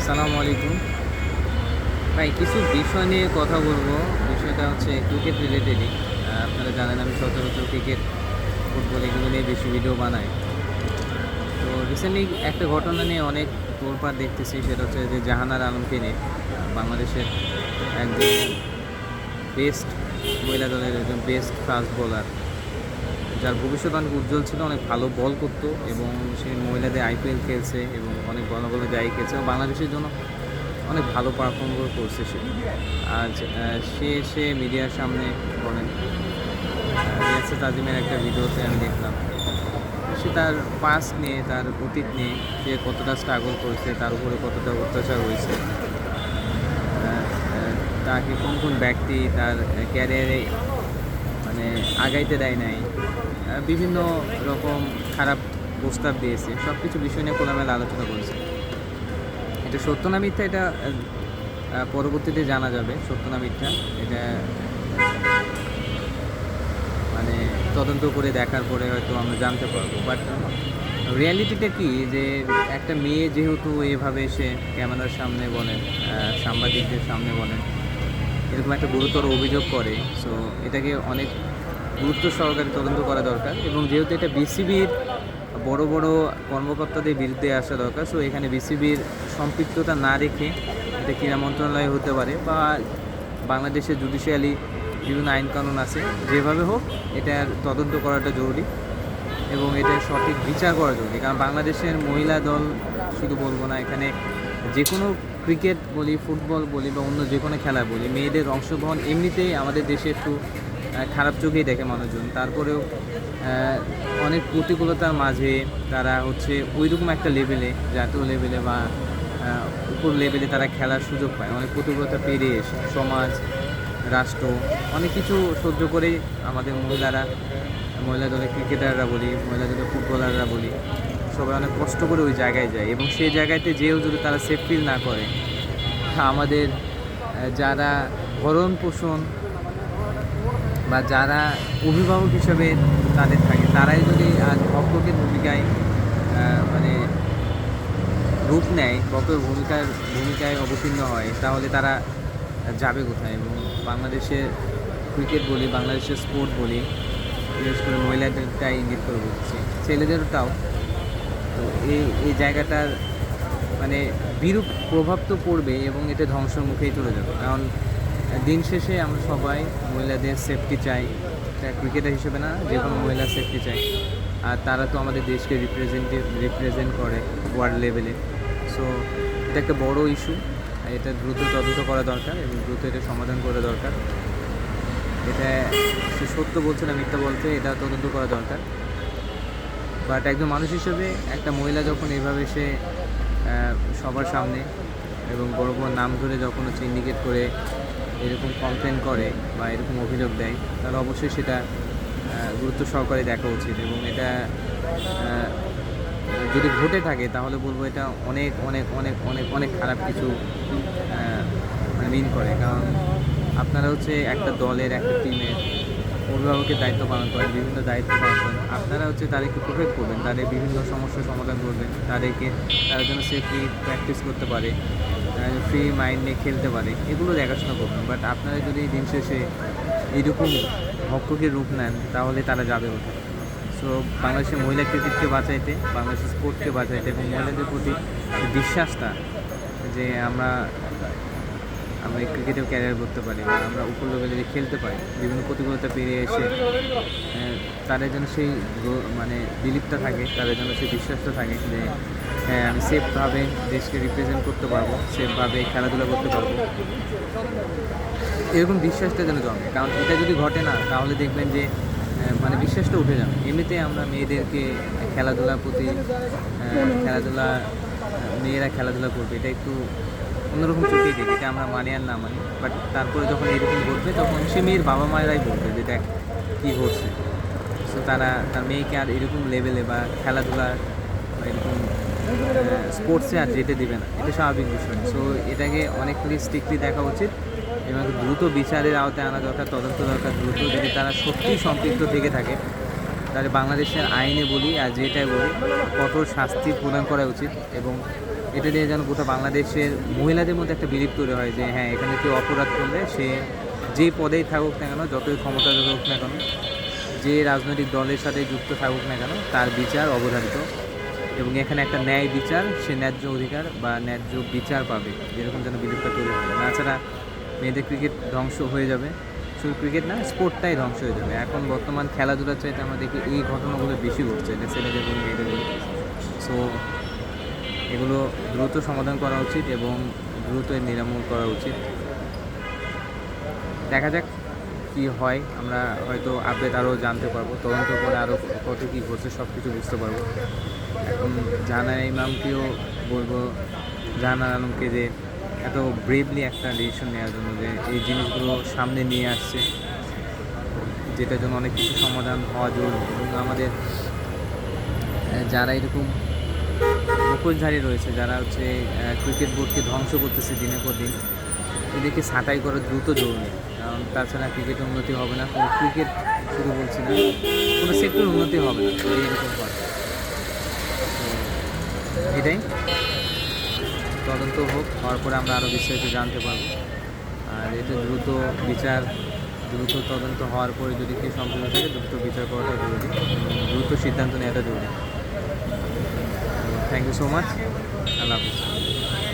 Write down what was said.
আসসালামু আলাইকুম। ভাই, কিছু বিষয় নিয়ে কথা বলব। বিষয়টা হচ্ছে ক্রিকেট রিলেটেডই আপনারা জানেন আমি সচরাচর ক্রিকেট ফুটবল এগুলো নিয়ে বেশি ভিডিও বানাই। তো রিসেন্টলি একটা ঘটনা নিয়ে অনেক তোলপাড় দেখতেছি, সেটা হচ্ছে যে জাহানার আলমকে নিয়ে। বাংলাদেশের একজন বেস্ট মহিলা দলের একজন বেস্ট ফাস্ট বোলার যার ভবিষ্যৎ অনেক উজ্জ্বল ছিল, অনেক ভালো বল করতো এবং সে মহিলাদের আইপিএল খেলছে এবং অনেক ভালো ভালো জায়গায় খেলছে বাংলাদেশের জন্য অনেক ভালো পারফর্ম করছে সে। আজ সে সে মিডিয়ার সামনে বলেন রিয়াসে তাজিমের একটা ভিডিওতে আমি দেখলাম। সে তার পাস নিয়ে, তার অতীত নিয়ে সে কতটা স্ট্রাগল করছে, তার উপরে কতটা অত্যাচার হয়েছে তাকে কোন কোন ব্যক্তি তার ক্যারিয়ারে মানে আগাইতে দেয় নাই বিভিন্ন রকম খারাপ প্রস্তাব দিয়েছে। সব কিছু বিষয় নিয়ে খোলামেলা আলোচনা করেছে। এটা সত্য না মিথ্যা এটা পরবর্তীতে জানা যাবে। সত্য না মিথ্যা এটা মানে তদন্ত করে দেখার পরে হয়তো আমরা জানতে পারব। বাট রিয়ালিটিটা কি? যে একটা মেয়ে যেহেতু এভাবে এসে ক্যামেরার সামনে বলেন সাংবাদিকদের সামনে বলেন এরকম একটা গুরুতর অভিযোগ করে সো এটাকে অনেক গুরুত্ব সহকারে তদন্ত করা দরকার এবং যেহেতু এটা বিসিবির বড় বড় কর্মকর্তাদের বিরুদ্ধে আসা দরকার সো এখানে বিসিবির সম্পৃক্ততা না রেখে এটা ক্রীড়া মন্ত্রণালয় হতে পারে বা বাংলাদেশের জুডিশিয়ালি বিভিন্ন আইন কানুন আছে, যেভাবে হোক এটার তদন্ত করাটা জরুরি এবং এটা সঠিক বিচার করা জরুরি। কারণ বাংলাদেশের মহিলা দল, শুধু বলব না, এখানে যে কোনো ক্রিকেট বলি, ফুটবল বলি বা অন্য যে কোনো খেলা বলি, মেয়েদের অংশগ্রহণ এমনিতেই আমাদের দেশে একটু খারাপ চোখেই দেখে মানুষজন। তারপরেও অনেক প্রতিকূলতার মাঝে তারা হচ্ছে ওইরকম একটা লেভেলে জাতীয় লেভেলে বা উপর লেভেলে তারা খেলার সুযোগ পায়। অনেক প্রতিকূলতা পেরিয়ে এসে সমাজ, রাষ্ট্র, অনেক কিছু সহ্য করেই আমাদের মহিলারা, মহিলা দলের ক্রিকেটাররা বলি, মহিলা দলের ফুটবলাররা বলি, সবাই অনেক কষ্ট করে ওই জায়গায় যায় এবং সেই জায়গাতে যেও যদি তারা সেফ ফিল না করে, আমাদের যারা ভরণ পোষণ বা যারা অভিভাবক হিসেবে তাদের থাকে, তারাই যদি আজ ভক্তকের ভূমিকায় মানে রূপ নেয় ভক্তের ভূমিকার ভূমিকায় অবতীর্ণ হয়, তাহলে তারা যাবে কোথায়? এবং বাংলাদেশের ক্রিকেট বলি, বাংলাদেশের স্পোর্ট বলি, বিশেষ করে মহিলাদেরটাই ইঙ্গিত করে বলছি। ছেলেদেরটাও, তো এই এই জায়গাটার মানে বিরূপ প্রভাব তো পড়বে এবং এটা ধ্বংসের মুখেই চলে যাবে। কারণ দিন শেষে আমরা সবাই মহিলাদের সেফটি চাই। ক্রিকেটার হিসেবে না, যে কোনো মহিলা সেফটি চাই। আর তারা তো আমাদের দেশকে রিপ্রেজেন্টেটিভ রিপ্রেজেন্ট করে ওয়ার্ল্ড লেভেলে সো এটা একটা বড় ইস্যু এটা দ্রুত তদন্ত করা দরকার এবং দ্রুত এটা সমাধান করা দরকার। এটা সে সত্য বলছে না মিথ্যা বলছে, এটা তদন্ত করা দরকার। বাট একজন মানুষ হিসেবে একটা মহিলা যখন এভাবে সে সবার সামনে এবং বড় বড় নাম ধরে যখন হচ্ছে ইন্ডিকেট করে এরকম কমপ্লেন করে বা এরকম অভিযোগ দেয়, তাহলে অবশ্যই সেটা গুরুত্ব সহকারে দেখা উচিত এবং এটা যদি ঘটে থাকে তাহলে বলব এটা অনেক অনেক অনেক অনেক অনেক খারাপ কিছু মানে মিন করে। কারণ আপনারা হচ্ছে একটা দলের, একটা টিমের অভিভাবকের দায়িত্ব পালন করেন, বিভিন্ন দায়িত্ব পালন করেন। আপনারা হচ্ছে তাদেরকে প্রোটেক্ট করবেন, তাদের বিভিন্ন সমস্যার সমাধান করবেন, তাদেরকে তারা যেন সেফলি প্র্যাকটিস করতে পারে ফ্রি মাইন্ড নিয়ে খেলতে পারে, এগুলো দেখাশোনা করবেন। বাট আপনারা যদি দিন শেষে এইরকম ভক্ষকের রূপ নেন, তাহলে তারা যাবে কোথায়? সো বাংলাদেশের মহিলা ক্রিকেটকে বাঁচাইতে, বাংলাদেশের স্পোর্টকে বাঁচাইতে এবং মহিলাদের প্রতি বিশ্বাসটা যে আমরা আমরা ক্রিকেটেও ক্যারিয়ার করতে পারি আমরা উপর লেভেলে খেলতে পারি, বিভিন্ন প্রতিকূলতা পেরিয়ে এসে তাদের যেন সেই মানে বিলিপটা থাকে, তাদের যেন সেই বিশ্বাসটা থাকে যে হ্যাঁ আমি সেফভাবে দেশকে রিপ্রেজেন্ট করতে পারব সেফভাবে খেলাধুলা করতে পারব। এরকম বিশ্বাসটা যেন জমে কারণ এটা যদি ঘটে না, তাহলে দেখবেন যে মানে বিশ্বাসটা উঠে যাবে। এমনিতে আমরা মেয়েদেরকে খেলাধুলার প্রতি খেলাধুলা মেয়েরা খেলাধুলা করবে, এটা একটু অন্যরকম চোখেই দেখি এটা আমরা মানি আর না মানি বাট তারপরে যখন এরকম ঘটবে, তখন সে মেয়ের বাবা মায়েরাই বলবে যে দেখ কী ঘটছে। সো তারা, তার মেয়েকে আর এরকম লেভেলে বা খেলাধুলা বা এরকম স্পোর্টসে আর যেতে দেবে না। এটা স্বাভাবিক বিষয়। সো এটাকে অনেকগুলি স্ট্রিক্টলি দেখা উচিত এবং দ্রুত বিচারের আওতায় আনা দরকার তদন্ত দরকার, দ্রুত যদি তারা সত্যিই সম্পৃক্ত থেকে থাকে, তাহলে বাংলাদেশের আইনে বলি আর যেটাই বলি, কঠোর শাস্তি প্রদান করা উচিত এবং এটা নিয়ে যেন গোটা বাংলাদেশের মহিলাদের মধ্যে একটা বিলিপ তৈরি হয় যে হ্যাঁ এখানে কেউ অপরাধ করলে সে যে পদেই থাকুক না কেন, যতই ক্ষমতা থাকুক না কেন, যে রাজনৈতিক দলের সাথে যুক্ত থাকুক না কেন, তার বিচার অবধারিত। এবং এখানে একটা ন্যায় বিচার, সে ন্যায্য অধিকার বা ন্যায্য বিচার পাবে যেরকম যেন বিলুপ্ত তৈরি হবে তাছাড়া মেয়েদের ক্রিকেট ধ্বংস হয়ে যাবে। শুধু ক্রিকেট না স্পোর্টটাই ধ্বংস হয়ে যাবে। এখন বর্তমান খেলাধুলার চাইতে আমরা দেখি এই ঘটনাগুলো বেশি ঘটছে এটা ছেলেদের বলি মেয়েদের বলি সো এগুলো দ্রুত সমাধান করা উচিত এবং দ্রুত নিরাময় করা উচিত। দেখা যাক কি হয়, আমরা হয়তো আপডেট আরও জানতে পারব, তদন্ত করে আরও কত কী ঘটছে সব কিছু বুঝতে পারব। এখন জাহানা ইমামকেও বলব জাহানা আলমকে যে এত ব্রেভলি একটা ডিসিশন নেওয়ার জন্য যে এই জিনিসগুলো সামনে নিয়ে আসছে, যেটার জন্য অনেক কিছু সমাধান হওয়া জরুরি এবং আমাদের যারা এরকম মুখোশধারী রয়েছে, যারা হচ্ছে ক্রিকেট বোর্ডকে ধ্বংস করতেছে দিনের পর দিন। এদেরকে ছাঁটাই করা দ্রুত জরুরি, কারণ তাছাড়া ক্রিকেট উন্নতি হবে না। কোনো ক্রিকেট শুধু বলছি না, কোনো সেক্টর উন্নতি হবে না এরকম হয়। এটাই। তদন্ত হোক, হওয়ার পরে আমরা আরও বিস্তারিত জানতে পারব। আর এটা দ্রুত বিচার, দ্রুত তদন্ত হওয়ার পরে যদি কেউ সম্পূর্ণ থাকে, দ্রুত বিচার করাটা জরুরি। দ্রুত সিদ্ধান্ত নেওয়াটা জরুরি। Thank you so much Allah Hafiz